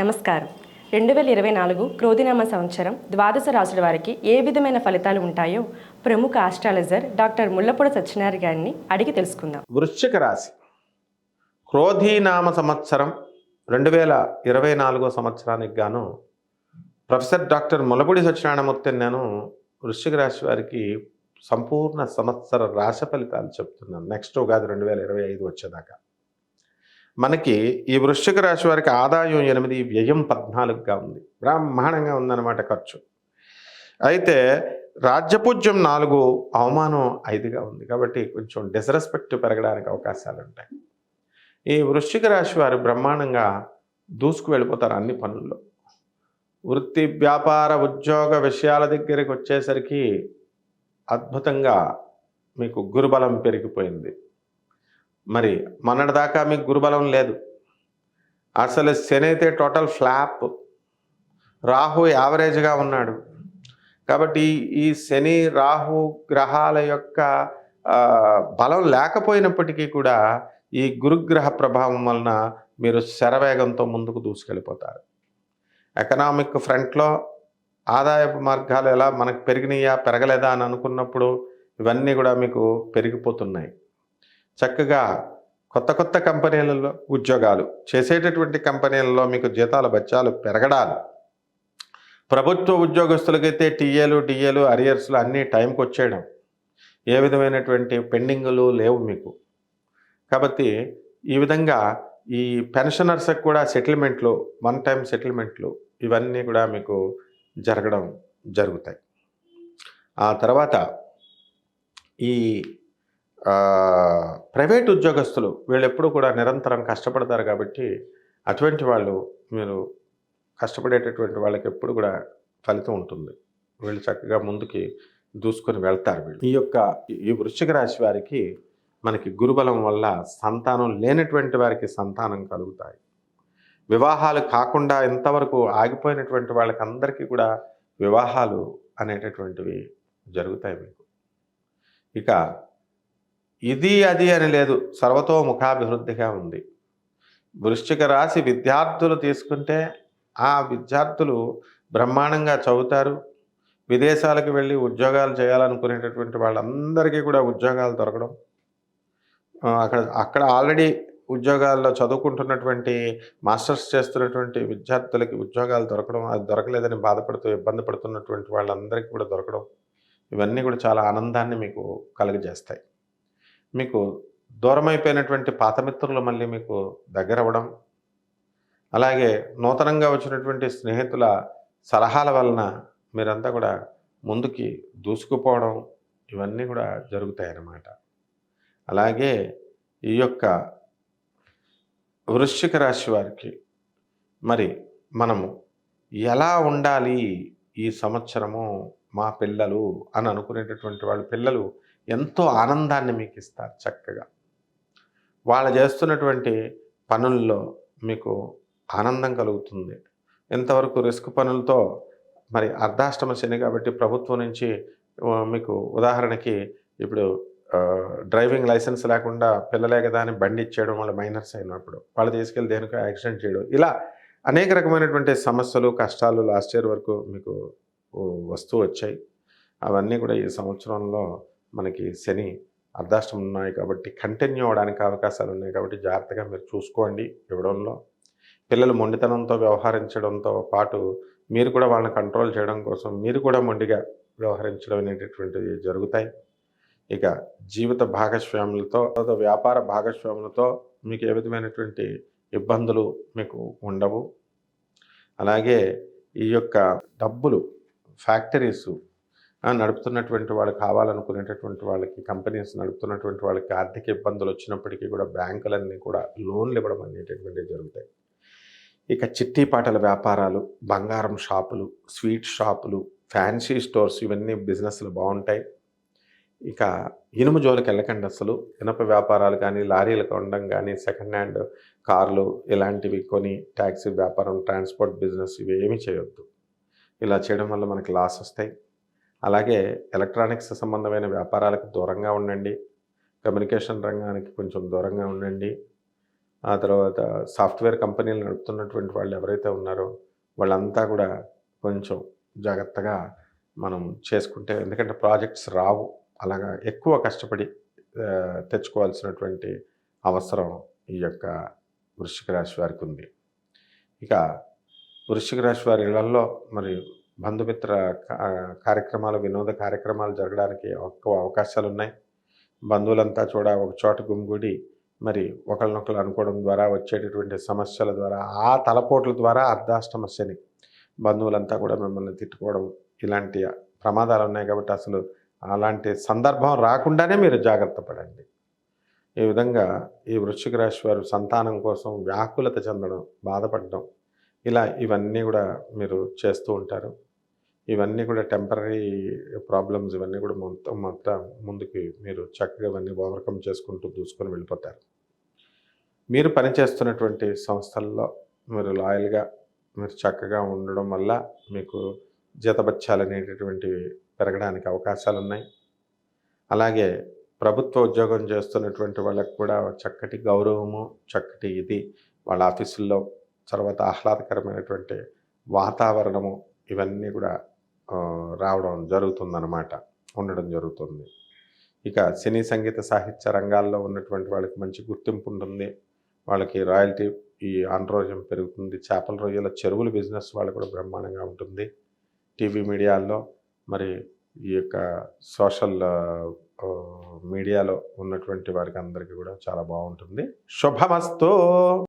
నమస్కారం. రెండు వేల ఇరవై నాలుగు క్రోధినామ సంవత్సరం ద్వాదశ రాసుల వారికి ఏ విధమైన ఫలితాలు ఉంటాయో ప్రముఖ ఆస్ట్రాలజర్ డాక్టర్ ముల్లపూడి సత్యనారాయణ గారిని అడిగి తెలుసుకుందాం. వృశ్చిక రాశి. క్రోధీనామ సంవత్సరం రెండు వేల ఇరవై నాలుగో సంవత్సరానికి గాను ప్రొఫెసర్ డాక్టర్ ములపూడి సత్యనారాయణమూర్తిని నేను వృశ్చిక రాశి వారికి సంపూర్ణ సంవత్సర రాశి ఫలితాలు చెప్తున్నాను. నెక్స్ట్ ఉగాది రెండు వేల ఇరవై ఐదు వచ్చేదాకా. మనకి ఈ వృశ్చిక రాశి వారికి ఆదాయం ఎనిమిది వ్యయం పద్నాలుగుగా ఉంది. బ్రాహ్మాండంగా ఉందన్నమాట ఖర్చు. అయితే రాజ్యపూజ్యం నాలుగు అవమానం ఐదుగా ఉంది. కాబట్టి కొంచెం డిస్రెస్పెక్ట్ పెరగడానికి అవకాశాలు ఉంటాయి ఈ వృశ్చిక రాశి వారు బ్రహ్మాండంగా దూసుకు వెళ్ళిపోతారు అన్ని పనుల్లో. వృత్తి వ్యాపార ఉద్యోగ విషయాల దగ్గరికి వచ్చేసరికి అద్భుతంగా మీకు గురుబలం పెరిగిపోయింది. మరి మొన్నటిదాకా మీకు గురుబలం లేదు. అసలు శని అయితే టోటల్ ఫ్లాప్ రాహు యావరేజ్గా ఉన్నాడు. కాబట్టి ఈ శని రాహు గ్రహాల యొక్క బలం లేకపోయినప్పటికీ కూడా ఈ గురుగ్రహ ప్రభావం వలన మీరు శరవేగంతో ముందుకు దూసుకెళ్ళిపోతారు. ఎకనామిక్ ఫ్రంట్లో ఆదాయపు మార్గాలు ఎలా మనకు పెరిగినాయా పెరగలేదా అని అనుకున్నప్పుడు ఇవన్నీ కూడా మీకు పెరిగిపోతున్నాయి. చక్కగా కొత్త కొత్త కంపెనీలలో ఉద్యోగాలు చేసేటటువంటి కంపెనీలలో మీకు జీతాల బత్యాలు పెరగడాలు. ప్రభుత్వ ఉద్యోగస్తులకైతే టీఏలు డిఏలు అరియర్స్లు అన్నీ టైంకి వచ్చేయడం. ఏ విధమైనటువంటి పెండింగులు లేవు మీకు. కాబట్టి ఈ విధంగా ఈ పెన్షనర్స్కి కూడా సెటిల్మెంట్లు వన్ టైం సెటిల్మెంట్లు ఇవన్నీ కూడా మీకు జరగడం జరుగుతాయి. ఆ తర్వాత ఈ ప్రైవేట్ ఉద్యోగస్తులు వీళ్ళు ఎప్పుడు కూడా నిరంతరం కష్టపడతారు కాబట్టి అటువంటి వాళ్ళు మీరు కష్టపడేటటువంటి వాళ్ళకి ఎప్పుడు కూడా ఫలితం ఉంటుంది. వీళ్ళు చక్కగా ముందుకి దూసుకొని వెళ్తారు వీళ్ళు. ఈ యొక్క ఈ వృశ్చిక రాశి వారికి మనకి గురుబలం వల్ల సంతానం లేనటువంటి వారికి సంతానం కలుగుతాయి. వివాహాలు కాకుండా ఇంతవరకు ఆగిపోయినటువంటి వాళ్ళకి అందరికీ కూడా వివాహాలు అనేటటువంటివి జరుగుతాయి మీకు. ఇక ఇది అది అని లేదు. సర్వతోముఖాభివృద్ధిగా ఉంది. వృశ్చిక రాశి విద్యార్థులు తీసుకుంటే ఆ విద్యార్థులు బ్రహ్మాండంగా చదువుతారు. విదేశాలకు వెళ్ళి ఉద్యోగాలు చేయాలనుకునేటటువంటి వాళ్ళందరికీ కూడా ఉద్యోగాలు దొరకడం. అక్కడ అక్కడ ఆల్రెడీ ఉద్యోగాల్లో చదువుకుంటున్నటువంటి మాస్టర్స్ చేస్తున్నటువంటి విద్యార్థులకి ఉద్యోగాలు దొరకడం అది దొరకలేదని బాధపడుతూ ఇబ్బంది పడుతున్నటువంటి వాళ్ళందరికీ కూడా దొరకడం. ఇవన్నీ కూడా చాలా ఆనందాన్ని మీకు కలుగజేస్తాయి. మీకు దూరమైపోయినటువంటి పాత మిత్రులు మళ్ళీ మీకు దగ్గర అవ్వడం అలాగే నూతనంగా వచ్చినటువంటి స్నేహితుల సలహాల వలన మీరంతా కూడా ముందుకి దూసుకుపోవడం ఇవన్నీ కూడా జరుగుతాయి అన్నమాట అలాగే ఈ యొక్క వృశ్చిక రాశి వారికి మరి మనము ఎలా ఉండాలి ఈ సంవత్సరము మా పిల్లలు అని అనుకునేటటువంటి వాళ్ళ పిల్లలు ఎంతో ఆనందాన్ని మీకు ఇస్తారు చక్కగా. వాళ్ళు చేస్తున్నటువంటి పనుల్లో మీకు ఆనందం కలుగుతుంది. ఇంతవరకు రిస్క్ పనులతో మరి అర్ధాష్టమ శని కాబట్టి ప్రభుత్వం నుంచి మీకు ఉదాహరణకి ఇప్పుడు డ్రైవింగ్ లైసెన్స్ లేకుండా పిల్లలే కదా అని బండి ఇచ్చేయడం వాళ్ళ మైనర్స్ అయినప్పుడు వాళ్ళు తీసుకెళ్ళి దేనికో యాక్సిడెంట్ చేయడం ఇలా అనేక రకమైనటువంటి సమస్యలు కష్టాలు లాస్ట్ ఇయర్ వరకు మీకు వస్తూ వచ్చాయి. అవన్నీ కూడా ఈ సంవత్సరంలో మనకి శని అర్ధాష్టం ఉన్నాయి కాబట్టి కంటిన్యూ అవడానికి అవకాశాలు ఉన్నాయి కాబట్టి జాగ్రత్తగా మీరు చూసుకోండి ఇవ్వడంలో పిల్లలు మొండితనంతో వ్యవహరించడంతో పాటు మీరు కూడా వాళ్ళని కంట్రోల్ చేయడం కోసం మీరు కూడా మొండిగా వ్యవహరించడం అనేటటువంటివి జరుగుతాయి. ఇక జీవిత భాగస్వాములతో వ్యాపార భాగస్వాములతో మీకు ఏ విధమైనటువంటి ఇబ్బందులు మీకు ఉండవు. అలాగే ఈ యొక్క డబ్బులు ఫ్యాక్టరీస్ నడుపుతున్నటువంటి వాళ్ళు కావాలనుకునేటటువంటి వాళ్ళకి కంపెనీస్ నడుపుతున్నటువంటి వాళ్ళకి ఆర్థిక ఇబ్బందులు వచ్చినప్పటికీ కూడా బ్యాంకులన్నీ కూడా లోన్లు ఇవ్వడం అనేటటువంటివి జరుగుతాయి. ఇక చిట్టి పాటల వ్యాపారాలు బంగారం షాపులు స్వీట్ షాపులు ఫ్యాన్సీ స్టోర్స్ ఇవన్నీ బిజినెస్లు బాగుంటాయి. ఇక ఇనుము జోలికి వెళ్ళకండి అసలు. ఇనప వ్యాపారాలు కానీ లారీలు కొనడం కానీ సెకండ్ హ్యాండ్ కార్లు ఇలాంటివి కొని ట్యాక్సీ వ్యాపారం ట్రాన్స్పోర్ట్ బిజినెస్ ఇవి ఏమి చేయొద్దు. ఇలా చేయడం వల్ల మనకి లాస్ వస్తాయి. అలాగే ఎలక్ట్రానిక్స్ సంబంధమైన వ్యాపారాలకు దూరంగా ఉండండి. కమ్యూనికేషన్ రంగానికి కొంచెం దూరంగా ఉండండి. ఆ తర్వాత సాఫ్ట్వేర్ కంపెనీలు నడుపుతున్నటువంటి వాళ్ళు ఎవరైతే ఉన్నారో వాళ్ళంతా కూడా కొంచెం జాగ్రత్తగా మనం చేసుకుంటే ఎందుకంటే ప్రాజెక్ట్స్ రావు. అలాగా ఎక్కువ కష్టపడి తెచ్చుకోవాల్సినటువంటి అవసరం ఈ యొక్క వృశ్చిక రాశి వారికి ఉంది. ఇక వృశ్చిక రాశి వారి ఇళ్ళల్లో మరి బంధుమిత్ర కార్యక్రమాలు వినోద కార్యక్రమాలు జరగడానికి ఎక్కువ అవకాశాలు ఉన్నాయి బంధువులంతా చూడ ఒక చోట గుమిగూడి మరి ఒకరినొకరు అనుకోవడం ద్వారా వచ్చేటటువంటి సమస్యల ద్వారా ఆ తలపోట్ల ద్వారా అర్ధాష్టమ శని బంధువులంతా కూడా మిమ్మల్ని తిట్టుకోవడం ఇలాంటి ప్రమాదాలు ఉన్నాయి కాబట్టి అసలు అలాంటి సందర్భం రాకుండానే మీరు జాగ్రత్త పడండి. ఈ విధంగా ఈ వృశ్చిక రాశి వారు సంతానం కోసం వ్యాకులత చెందడం బాధపడడం ఇలా ఇవన్నీ కూడా మీరు చేస్తూ ఉంటారు. ఇవన్నీ కూడా టెంపరీ ప్రాబ్లమ్స్ ఇవన్నీ కూడా మొత్తం మొత్తం ముందుకి మీరు చక్కగా ఇవన్నీ ఓవర్కమ్ చేసుకుంటూ దూసుకొని వెళ్ళిపోతారు. మీరు పనిచేస్తున్నటువంటి సంస్థల్లో మీరు లాయల్గా మీరు చక్కగా ఉండడం వల్ల మీకు జీతబత్యాలు అనేటటువంటివి పెరగడానికి అవకాశాలు ఉన్నాయి. అలాగే ప్రభుత్వ ఉద్యోగం చేస్తున్నటువంటి వాళ్ళకు కూడా చక్కటి గౌరవము చక్కటి ఇది వాళ్ళ ఆఫీసుల్లో తర్వాత ఆహ్లాదకరమైనటువంటి వాతావరణము ఇవన్నీ కూడా రావడం జరుగుతుందన్నమాట ఉండడం జరుగుతుంది. ఇక సినీ సంగీత సాహిత్య రంగాల్లో ఉన్నటువంటి వాళ్ళకి మంచి గుర్తింపు ఉంటుంది. వాళ్ళకి రాయల్టీ ఈ ఆంధ్రోజం పెరుగుతుంది. చేపల రొయ్యల చెరువుల బిజినెస్ వాళ్ళు కూడా బ్రహ్మాండంగా ఉంటుంది. టీవీ మీడియాల్లో మరి ఈ యొక్క సోషల్ మీడియాలో ఉన్నటువంటి వారికి అందరికీ కూడా చాలా బాగుంటుంది. శుభమస్తు!